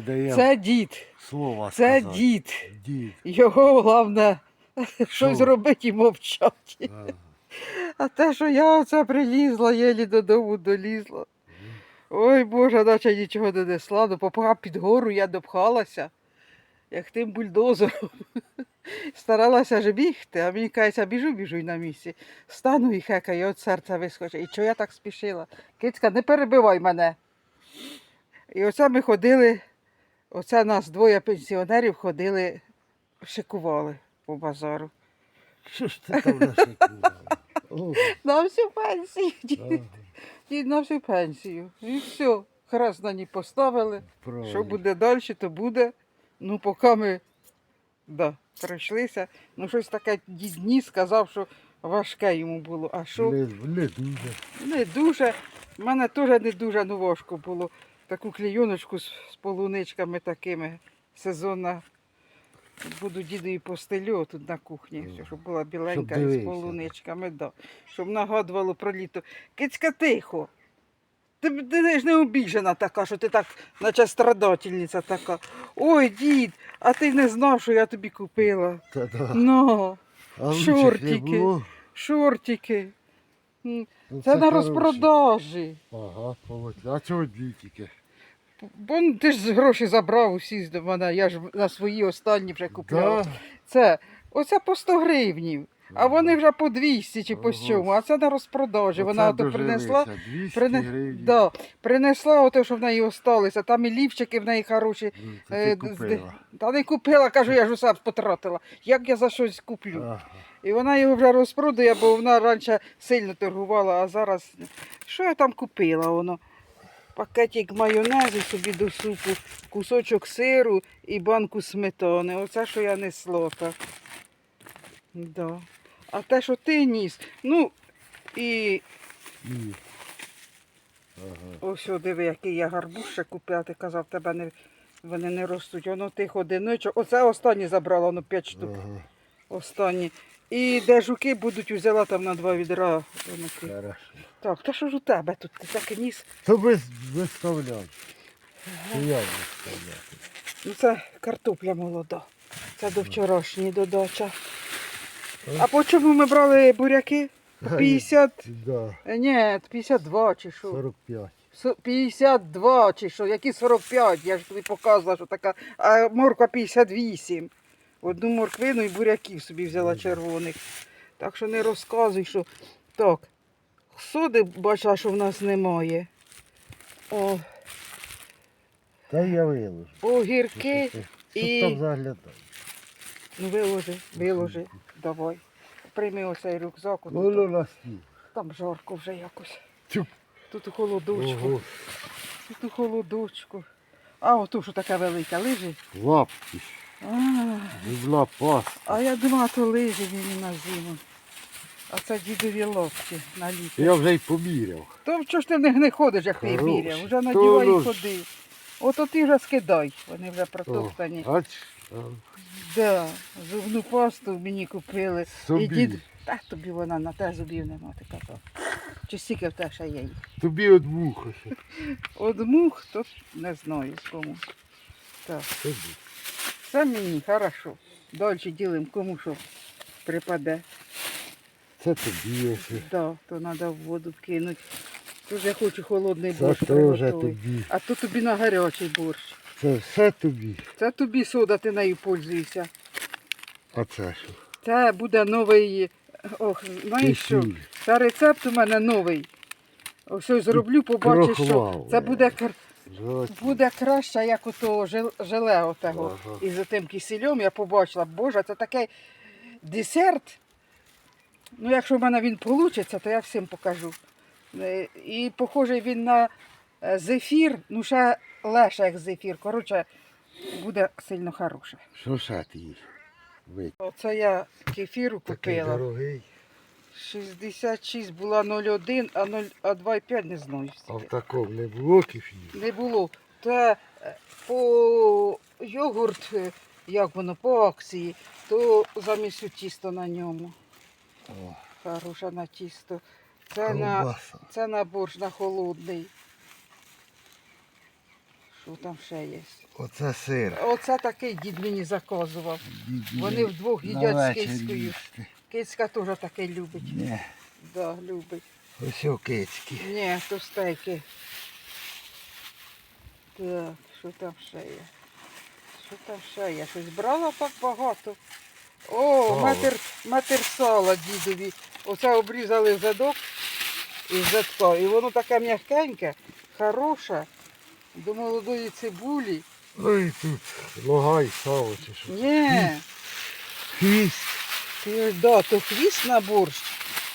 Даємо Це дід. слово Це сказати. дід. Дід. Його головне щось Що? зробити і мовчати. Ага. А те, що я оце прилізла, єлі додому долізла. Ой Боже, наче нічого не несла, ну попа під гору я допхалася, як тим бульдозером. Старалася ж бігти, а мені кажеться, біжу, біжу й на місці. Стану і хекаю, от серце вискочить. І чого я так спішила? Кицька, не перебивай мене. І оце ми ходили, оце нас двоє пенсіонерів ходили, шикували по базару. Що ж ти там нашикувала? На всю пенсію. ага, І на всю пенсію. І все. Хрест на ній поставили. правильно. Що буде далі, то буде. Ну, поки ми да, пройшлися. Ну, щось таке дідні сказав, що важке йому було. А що? Не, не дуже. Не дуже. У мене теж не дуже ну, важко було. Таку клейоночку з, з полуничками такими сезонна. Буду дідові постелю тут на кухні, Ага. щоб була біленька Щоб з полуничками, да. щоб нагадувало про літо. Кицька тихо. Ти, ти ж не обіжена така, що ти так, наче страдательниця така. Ой, дід, а ти не знав, що я тобі купила. Та-да. Ну, А шортики. шортики. Ну, Це на хороше. розпродажі. Ага. А чого дві тільки? Бо ну, ти ж гроші забрав усі з мене, я ж на свої останні вже купляла. Да? Це, оце по 100 гривнів, а вони вже по 200 чи по Ага. чому, а це на розпродажі. Вона ото принесла, дожилися. 200 прине... гривень. да, принесла ото, що в неї осталося. Там і лівчики в неї хороші. Ну, Е, з- купила. Та не купила, кажу, я ж усе потратила. Як я за щось куплю? Ага. І вона його вже розпродає, бо вона раніше сильно торгувала, а зараз. Що я там купила? Воно? Пакетик майонезу собі до супу, кусочок сиру і банку сметани. Оце, що я несла. Так. Да. А те, що ти ніс, ну і І. Ага. ось о, диви, який я гарбуз ще купила, ти казав, тебе не, вони не ростуть. Воно тих одиночок. Оце останні забрала, воно 5 штук. Ага. Останні. І де жуки будуть, взяла там на два відра. Хорошо. Так, та що ж у тебе тут? Ти так і ніс. То я виставляти. Ну це картопля молода. Це до вчорашньої додача. А по чому ми брали буряки? По 50. Да, Е, Ні, 52 чи що? 45. Со- 52 чи що, які 45, я ж тобі показувала, що така, а морква 58. Одну морквину і буряків собі взяла червоних. Так що не розказуй, що так. Соди бачила, що в нас немає. О, Та я виложу. огірки Що і. там заглядай? Ну виложи, виложи, давай. Прийми оцей рюкзак. Воно на стіл. Там жарко вже якось. Тюп. Тут у холодочку. Ого. Тут у холодочку. А оту що така велика, лежить. Лапки. А, Зубна а я думала, то лижі мені на зиму. А це дідові лапки на літо. Я вже й поміряв. То чого ж ти в них не ходиш, як ти міряв? Вже надівай і ну ходи. Ото ти вже скидай, вони вже протоптані. Ач, Да, зубну пасту мені купили. І дід, та тобі вона на те зубів нема, ти казав. Чи стільки в те ще є їх? Тобі от вуха ще. От мух, то не знаю з кому. Так, Тобі. Це мені, хорошо. Далі ділимо кому що припаде. Це тобі ще. Да, то треба в воду вкинути. Тут я хочу холодний Це борщ теж приготувати. тобі. А то тобі на гарячий борщ. Це все тобі. Це тобі сода, ти нею пользуєшся. А це що? Це буде новий. Ох, знаєш що? Кисіль. Це рецепт у мене новий. Ось зроблю, побачиш, що це буде, кр-. Буде краще, як ото жел- желе отого. Ага. І за тим кисельом я побачила, боже, це такий десерт. Ну, якщо в мене він вийде, то я всім покажу. Е, І похожий він на е, зефір, ну ще легше, як зефір. Коротше, буде сильно хороше. Що ще ти їш? Оце я кефіру Такий купила. дорогий. 66 була 0,1, а 0, а 2,5 не знаю. А в такому не було кефіру? Не було. Та е, по йогурт, е, як воно, по акції, то замість тісто на ньому. О, Хороше на тісто. Це на, ковбаса. це на борщ на холодний. Що там ще є? Оце сир. Оце такий дід мені заказував. Вони вдвох їдять з їсти. Кицька теж таке любить. Ні, Да, любить. ось кицькі. Ні, то стейки. Так, що там ще є? Що там ще є? Щось брала так багато. О, метр, метр сала дідові. Оце обрізали задок із задка. І воно таке м'якеньке, хороше. До молодої цибулі. Ой, тут логай, сало чи що. Ні, Хвіст. Ти да, то хвіст на борщ,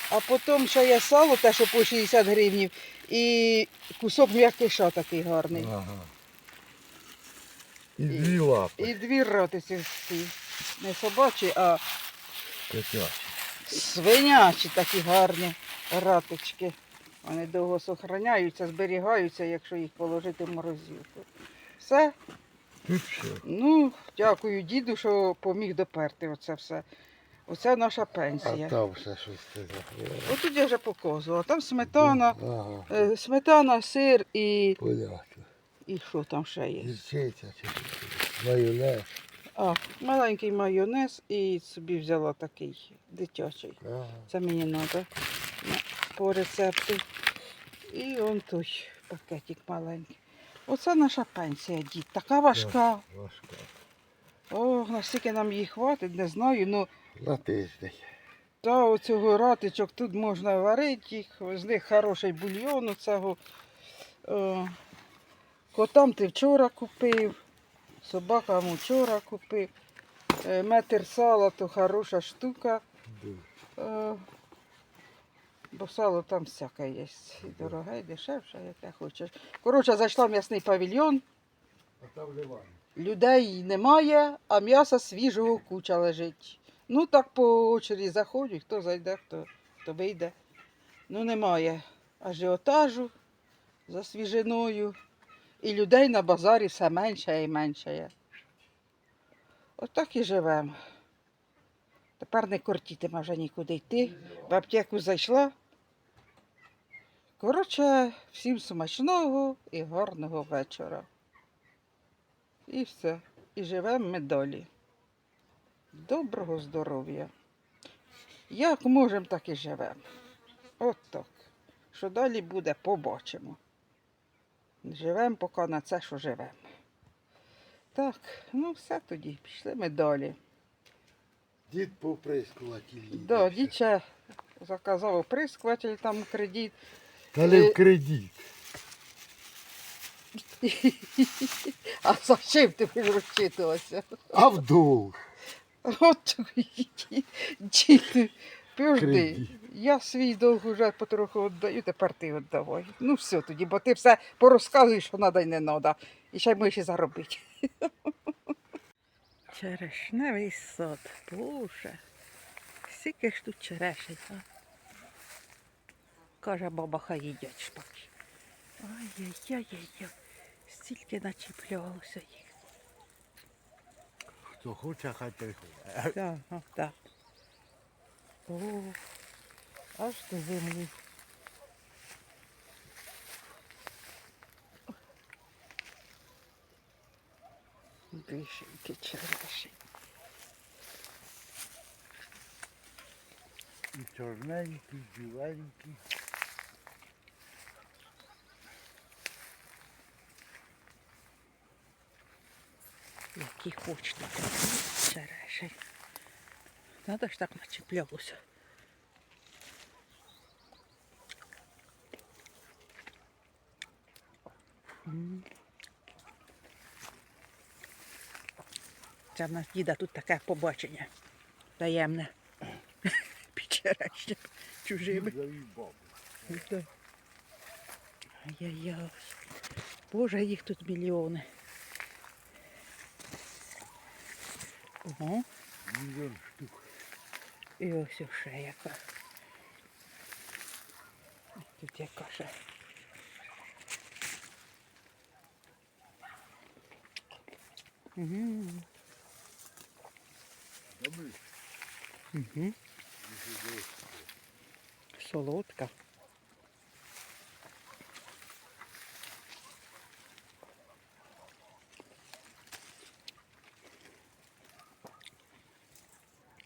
а потім ще є сало, те, що по 60 гривнів, і кусок м'якиша такий гарний. Ага. І дві лапи. І дві ротиці всі. Не собачі, а Котячі. свинячі такі гарні ратички. Вони довго сохраняються, зберігаються, якщо їх положити в морозилку. Все. Тут все. Ну, дякую діду, що поміг доперти оце все. Оце наша А пенсія. там все щось ти заховала. Отут я вже показувала. Там сметана, Ага, е, сметана, сир і. понятно. І що там ще є? Гірчиця чи. Майонез. А, маленький майонез і собі взяла такий дитячий. Ага. Це мені треба по рецепту. І он той пакетик маленький. Оце наша пенсія, дід. Така важка. Важка. О, наскільки нам її хватить, не знаю. Ну, На тиждень. та оцього ратичок тут можна варити їх, з них хороший бульйон оцього. Е, котам ти вчора купив, собакам вчора купив. Е, метр сала то хороша штука. Е, Бо сало там всяке є. І дороге, і дешевше, яке хочеш. Коротше, зайшла в м'ясний павільйон, А там немає. Людей немає, а м'яса свіжого куча лежить. Ну так по очереді заходять, хто зайде, хто, хто вийде. Ну немає ажіотажу за свіжиною. І людей на базарі все менше і менше. Отак і живемо. Тепер не кортітиме вже нікуди йти. В аптеку зайшла. Коротше, всім смачного і гарного вечора. І все. І живемо ми далі. Доброго здоров'я. Як можемо, так і живемо. От так. Що далі буде, побачимо. Живемо поки на це, що живемо. Так, ну все тоді, пішли ми далі. Дід поприскувати їде. Да, діча заказав оприскуватель там кредит. Не в кредит. А за чим ти будеш розчитуватися? А в долг. От діти, пожди. Я свій долг уже потроху віддаю, тепер ти віддавай. Ну все тоді, бо ти все порозказуєш, що треба і не треба. І ще й можеш і заробити. Черешневий сад, боже. Скільки ж тут черешень, а? Каже баба, хай їдять шпаки. Ай-яй-яй-яй, стільки начіплялося їх. Хто хоче, хай приходить. Так, ну, так. О, аж до землі. Більшенькі черешень. І чорненький, і біленький. Які хочете. Черешень. Надо ж так начіплялося. М. Це в нас діда тут таке побачення. Таємне. Під черешням чужими. Ай-яй-яй. Боже, їх тут мільйони. Ого. Мільйон штук. І ось ще яка. Тут яка ще. Угу. Добре. Угу. Солодка.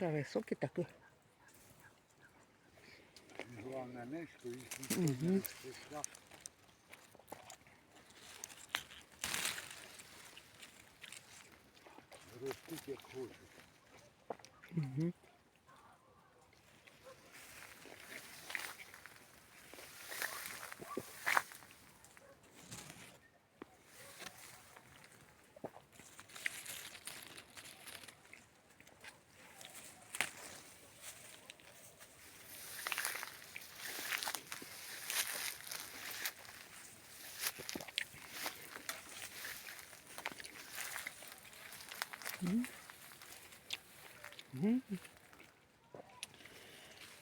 Та високі такі. Головне не, і розписав. Ростуть як хочуть. Угу.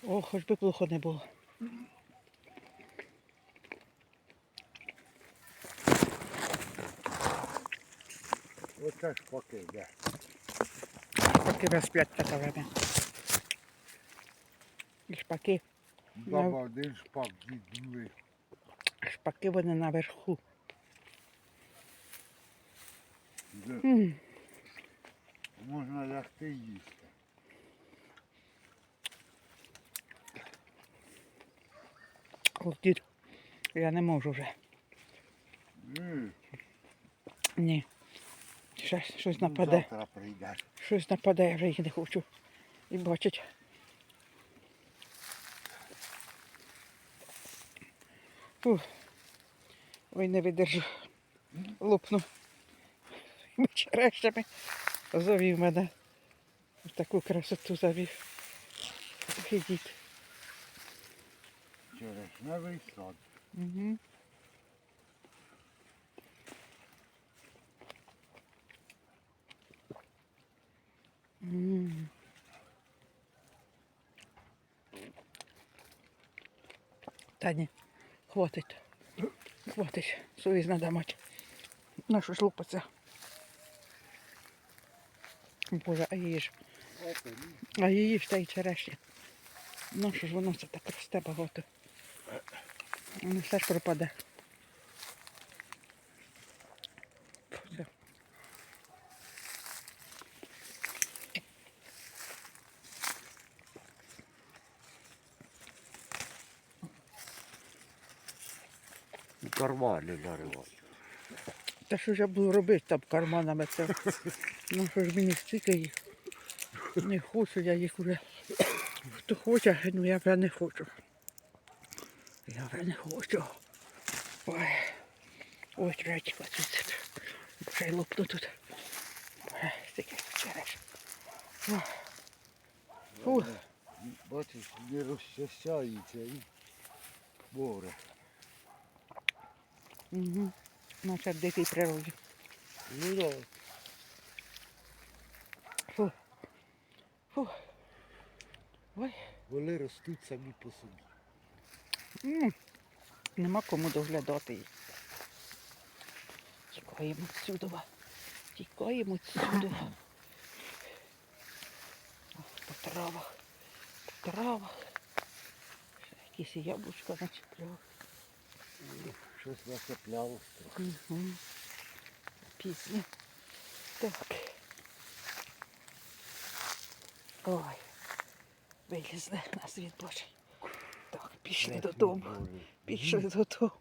О, хоч би плохо не було. Оце ж поки йде. Шпаки розплять таке время. І шпаки, Баба один шпак відбили. шпаки вони наверху. Де М, Можна лягти їсти. Дід, я не можу вже. М, Ні. Ще щось ну, нападе. Завтра прийдеш. Щось нападе, я вже їх не хочу. І бачить. Фух. Ой, не видержу. Лопну. Черещами завів мене. В таку красоту завів. Ідіть. Через новий сад. Угу. Та ні, хватить. Хватить. Совість надо мати. Нашу ж лупаться. Боже, а її ж, а її ж та й черешня. Ну що ж воно це так росте багато. Воно все ж пропаде. Все. Кармани наривати. Та що ж я буду робити там карманами це? Ну що ж мені стільки їх. Не хочу, я їх вже. Хто хоче, ну я вже не хочу. Я вже не хочу. Ой. Ой, третька тут. Вже лопну тут. Стільки череш. Фу. Бачиш, не розчащається і боре. Угу. Наче в дикій природі. Ну да. Фу. Фу. Ой. Вони ростуть самі по собі. М, Нема кому доглядати їх. Тікаємо відсюди. Тікаємо відсюди. По травах. По травах. Якісь яблучка начепляв. Щось трохи. Угу. Пісня. Так. Ой. вилізне на світ Божий. Так, пішли додому. Пішли додому.